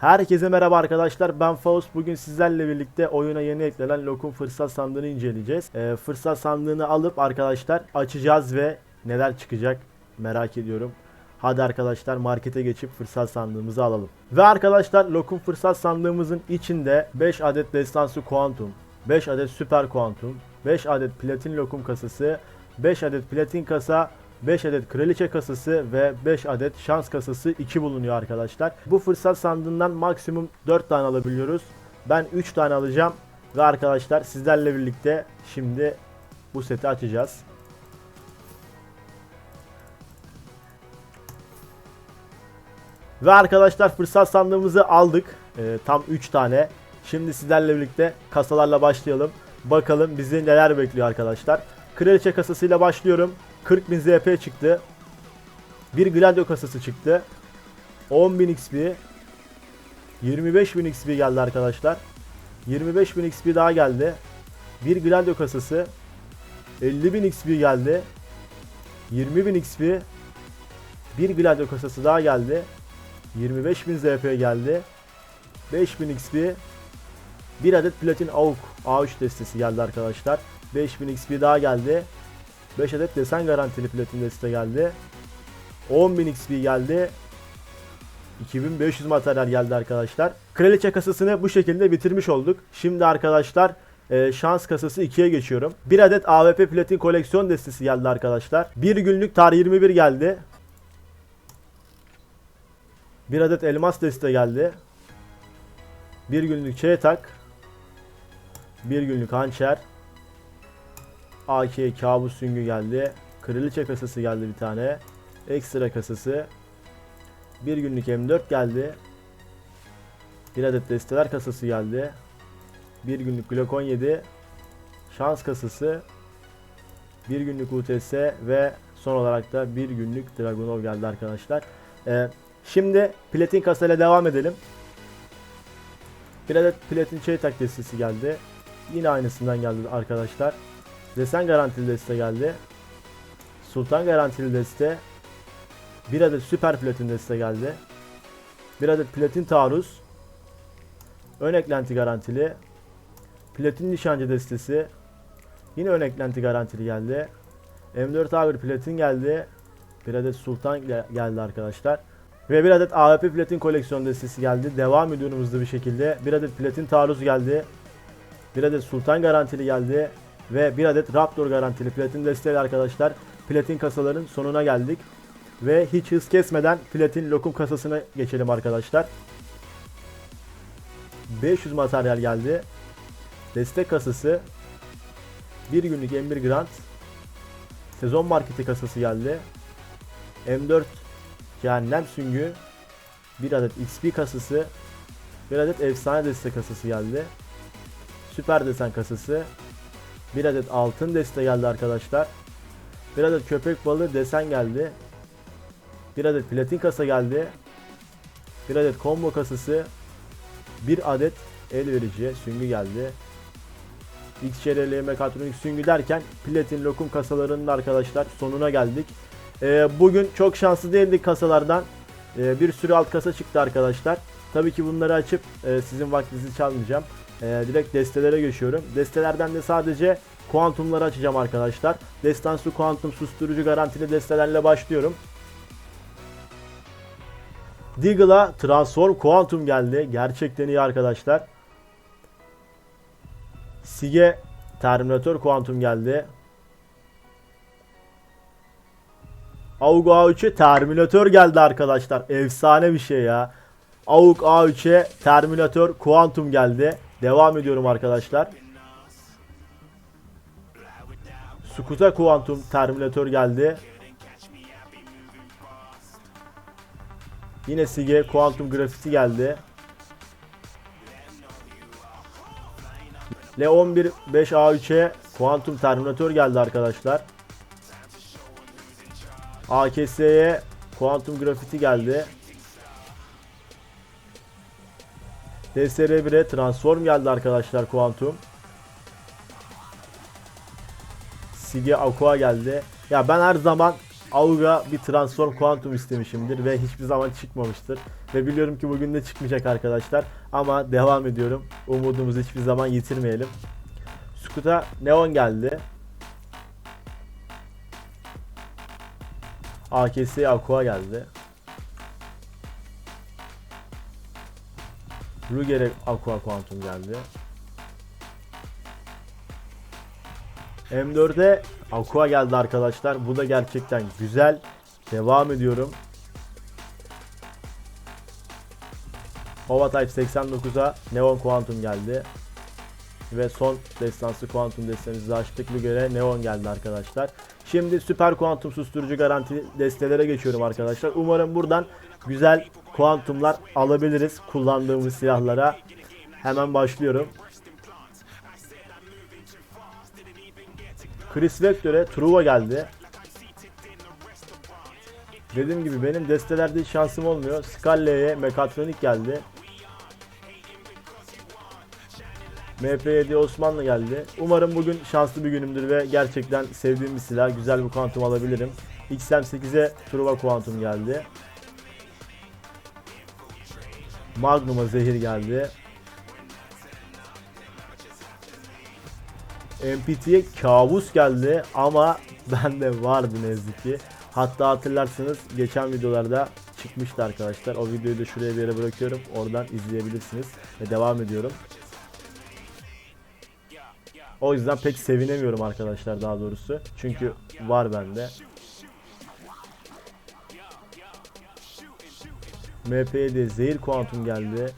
Herkese merhaba arkadaşlar ben Faust bugün sizlerle birlikte oyuna yeni eklenen Lokum fırsat sandığını inceleyeceğiz. Ee, fırsat sandığını alıp arkadaşlar açacağız ve neler çıkacak merak ediyorum. Hadi arkadaşlar markete geçip fırsat sandığımızı alalım. Ve arkadaşlar Lokum fırsat sandığımızın içinde 5 adet destansı kuantum, 5 adet süper kuantum, 5 adet platin lokum kasası, 5 adet platin kasa, 5 adet kraliçe kasası ve 5 adet şans kasası 2 bulunuyor arkadaşlar. Bu fırsat sandığından maksimum 4 tane alabiliyoruz. Ben 3 tane alacağım ve arkadaşlar sizlerle birlikte şimdi bu seti açacağız. Ve arkadaşlar fırsat sandığımızı aldık. Ee, tam 3 tane. Şimdi sizlerle birlikte kasalarla başlayalım. Bakalım bizi neler bekliyor arkadaşlar. Kraliçe kasasıyla başlıyorum. 40.000 ZP çıktı. Bir Gladio kasası çıktı. 10.000 XP. 25.000 XP geldi arkadaşlar. 25.000 XP daha geldi. Bir Gladio kasası. 50.000 XP geldi. 20.000 XP. Bir Gladio kasası daha geldi. 25.000 ZP geldi. 5000 XP. Bir adet Platin AUK A3 destesi geldi arkadaşlar. 5000 XP daha geldi. 5 adet desen garantili platin deste geldi. 10.000 XP geldi. 2500 materyal geldi arkadaşlar. Kraliçe kasasını bu şekilde bitirmiş olduk. Şimdi arkadaşlar e, şans kasası 2'ye geçiyorum. Bir adet AWP platin koleksiyon destesi geldi arkadaşlar. Bir günlük tar 21 geldi. Bir adet elmas deste geldi. Bir günlük çetak. Bir günlük hançer. AK kabus süngü geldi. Kraliçe kasası geldi bir tane. Ekstra kasası. Bir günlük M4 geldi. Bir adet desteler kasası geldi. Bir günlük Glock 17. Şans kasası. Bir günlük UTS ve son olarak da bir günlük Dragunov geldi arkadaşlar. Ee, şimdi platin kasayla devam edelim. Bir adet platin çeytak destesi geldi. Yine aynısından geldi arkadaşlar. Desen garantili deste geldi. Sultan garantili deste. Bir adet süper platin deste geldi. Bir adet platin taarruz. Ön eklenti garantili. Platin nişancı destesi. Yine ön eklenti garantili geldi. M4 A1 platin geldi. Bir adet sultan gel- geldi arkadaşlar. Ve bir adet AWP platin koleksiyon destesi geldi. Devam ediyorum hızlı bir şekilde. Bir adet platin taarruz geldi. Bir adet sultan garantili geldi. Ve bir adet Raptor garantili platin desteği arkadaşlar. Platin kasaların sonuna geldik. Ve hiç hız kesmeden platin lokum kasasına geçelim arkadaşlar. 500 materyal geldi. Destek kasası. Bir günlük M1 Grant. Sezon marketi kasası geldi. M4 Cehennem süngü. Bir adet XP kasası. Bir adet efsane destek kasası geldi. Süper desen kasası. Bir adet altın deste geldi arkadaşlar. Bir adet köpek balığı desen geldi. Bir adet platin kasa geldi. Bir adet combo kasası. Bir adet el verici süngü geldi. XCRL mekatronik süngü derken platin lokum kasalarının arkadaşlar sonuna geldik. Ee, bugün çok şanslı değildik kasalardan. Ee, bir sürü alt kasa çıktı arkadaşlar. Tabii ki bunları açıp e, sizin vaktinizi çalmayacağım. Ee, direkt destelere geçiyorum. Destelerden de sadece kuantumları açacağım arkadaşlar. Destansı kuantum susturucu garantili destelerle başlıyorum. Deagle'a Transform Quantum geldi. Gerçekten iyi arkadaşlar. Sige Terminator Quantum geldi. AUG A3'e Terminator geldi arkadaşlar. Efsane bir şey ya. AUG A3'e Terminator Quantum geldi. Devam ediyorum arkadaşlar. Skuta Quantum Terminator geldi. Yine Sige Quantum Graffiti geldi. L11 5A3'e Quantum Terminator geldi arkadaşlar. AKS'ye Quantum Graffiti geldi. DSR1'e Transform geldi arkadaşlar Quantum. Sige Aqua geldi. Ya ben her zaman Auga bir Transform Quantum istemişimdir ve hiçbir zaman çıkmamıştır. Ve biliyorum ki bugün de çıkmayacak arkadaşlar. Ama devam ediyorum. Umudumuzu hiçbir zaman yitirmeyelim. Scoot'a Neon geldi. AKS Aqua geldi. Ruger'e Aqua Quantum geldi. M4'e Aqua geldi arkadaşlar. Bu da gerçekten güzel. Devam ediyorum. Hova Type 89'a Neon Quantum geldi. Ve son destansı Quantum destemizi açtık. Bu göre Neon geldi arkadaşlar. Şimdi Süper Quantum susturucu garanti destelere geçiyorum arkadaşlar. Umarım buradan güzel kuantumlar alabiliriz kullandığımız silahlara. Hemen başlıyorum. Chris Vector'e Truva geldi. Dediğim gibi benim destelerde hiç şansım olmuyor. Scully'ye Mekatronik geldi. MP7 Osmanlı geldi. Umarım bugün şanslı bir günümdür ve gerçekten sevdiğim bir silah. Güzel bir kuantum alabilirim. XM8'e Truva kuantum geldi. Magnum'a zehir geldi. MPT'ye kabus geldi ama bende vardı ne yazık ki. Hatta hatırlarsınız geçen videolarda çıkmıştı arkadaşlar. O videoyu da şuraya bir yere bırakıyorum. Oradan izleyebilirsiniz. Ve devam ediyorum. O yüzden pek sevinemiyorum arkadaşlar daha doğrusu. Çünkü var bende. MP'de zehir kuantum geldi.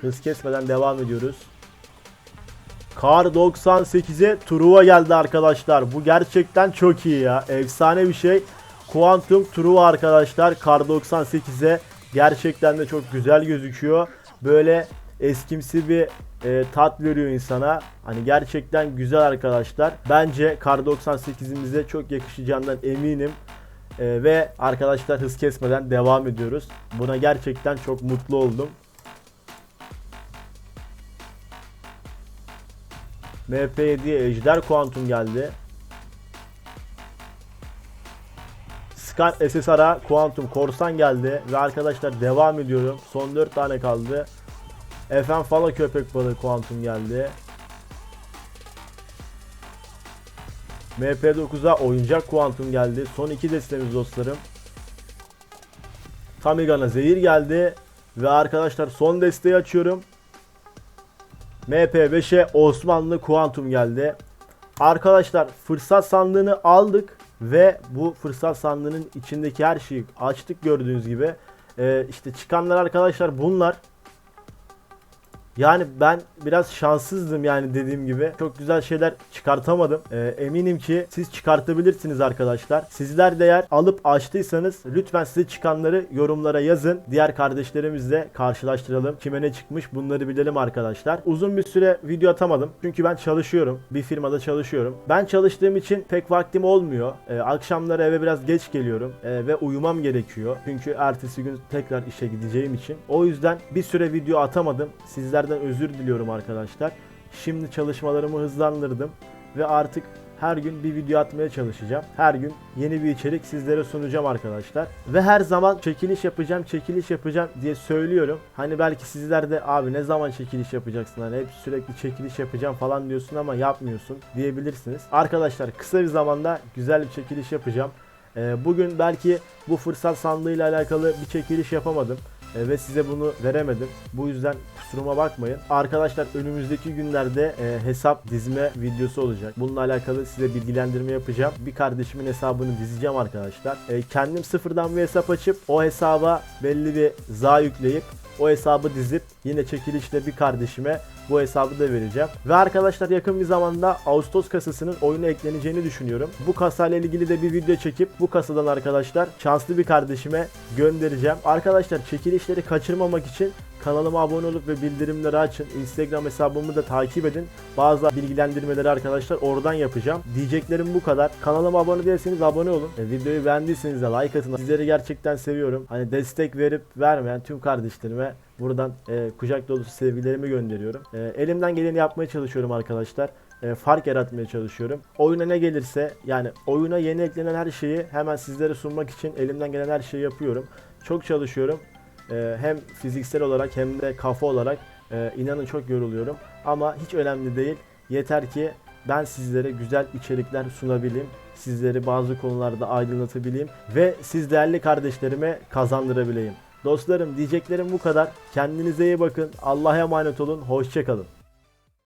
Hız kesmeden devam ediyoruz. Kar 98'e Truva geldi arkadaşlar. Bu gerçekten çok iyi ya. Efsane bir şey. Quantum Truva arkadaşlar. Kar 98'e gerçekten de çok güzel gözüküyor. Böyle eskimsi bir e, tat veriyor insana. Hani gerçekten güzel arkadaşlar. Bence Kar 98'imize çok yakışacağından eminim. E, ve arkadaşlar hız kesmeden devam ediyoruz. Buna gerçekten çok mutlu oldum. MP7'ye Ejder Quantum geldi. Scan SSR'a Quantum Korsan geldi. Ve arkadaşlar devam ediyorum. Son 4 tane kaldı. FM Fala Köpek Balığı Quantum geldi. MP9'a oyuncak Quantum geldi. Son 2 destemiz dostlarım. Tamigan'a zehir geldi. Ve arkadaşlar son desteği açıyorum. MP5'e Osmanlı Kuantum geldi. Arkadaşlar fırsat sandığını aldık ve bu fırsat sandığının içindeki her şeyi açtık gördüğünüz gibi. Ee, işte çıkanlar arkadaşlar bunlar. Yani ben biraz şanssızdım yani dediğim gibi. Çok güzel şeyler çıkartamadım. Ee, eminim ki siz çıkartabilirsiniz arkadaşlar. Sizler de eğer alıp açtıysanız lütfen size çıkanları yorumlara yazın. Diğer kardeşlerimizle karşılaştıralım. Kime ne çıkmış bunları bilelim arkadaşlar. Uzun bir süre video atamadım. Çünkü ben çalışıyorum. Bir firmada çalışıyorum. Ben çalıştığım için pek vaktim olmuyor. Ee, akşamları eve biraz geç geliyorum. Ee, ve uyumam gerekiyor. Çünkü ertesi gün tekrar işe gideceğim için. O yüzden bir süre video atamadım. Sizler özür diliyorum arkadaşlar. Şimdi çalışmalarımı hızlandırdım ve artık her gün bir video atmaya çalışacağım. Her gün yeni bir içerik sizlere sunacağım arkadaşlar. Ve her zaman çekiliş yapacağım, çekiliş yapacağım diye söylüyorum. Hani belki sizler de abi ne zaman çekiliş yapacaksın? Hani hep sürekli çekiliş yapacağım falan diyorsun ama yapmıyorsun diyebilirsiniz. Arkadaşlar kısa bir zamanda güzel bir çekiliş yapacağım. Bugün belki bu fırsat sandığıyla alakalı bir çekiliş yapamadım e, ve size bunu veremedim. Bu yüzden kusuruma bakmayın. Arkadaşlar önümüzdeki günlerde e, hesap dizme videosu olacak. Bununla alakalı size bilgilendirme yapacağım. Bir kardeşimin hesabını dizeceğim arkadaşlar. E, kendim sıfırdan bir hesap açıp o hesaba belli bir za yükleyip o hesabı dizip yine çekilişle bir kardeşime bu hesabı da vereceğim. Ve arkadaşlar yakın bir zamanda Ağustos kasasının oyuna ekleneceğini düşünüyorum. Bu kasayla ilgili de bir video çekip bu kasadan arkadaşlar şanslı bir kardeşime göndereceğim. Arkadaşlar çekilişleri kaçırmamak için kanalıma abone olup ve bildirimleri açın. Instagram hesabımı da takip edin. Bazı bilgilendirmeleri arkadaşlar oradan yapacağım. Diyeceklerim bu kadar. Kanalıma abone değilseniz abone olun. E, videoyu beğendiyseniz de like atın. Sizleri gerçekten seviyorum. Hani destek verip vermeyen tüm kardeşlerime buradan e, kucak dolusu sevgilerimi gönderiyorum. E, elimden geleni yapmaya çalışıyorum arkadaşlar. e, fark yaratmaya çalışıyorum. Oyuna ne gelirse yani oyuna yeni eklenen her şeyi hemen sizlere sunmak için elimden gelen her şeyi yapıyorum. Çok çalışıyorum. E, hem fiziksel olarak hem de kafa olarak e, inanın çok yoruluyorum. Ama hiç önemli değil. Yeter ki ben sizlere güzel içerikler sunabileyim. Sizleri bazı konularda aydınlatabileyim ve siz değerli kardeşlerime kazandırabileyim. Dostlarım diyeceklerim bu kadar. Kendinize iyi bakın. Allah'a emanet olun. Hoşçakalın.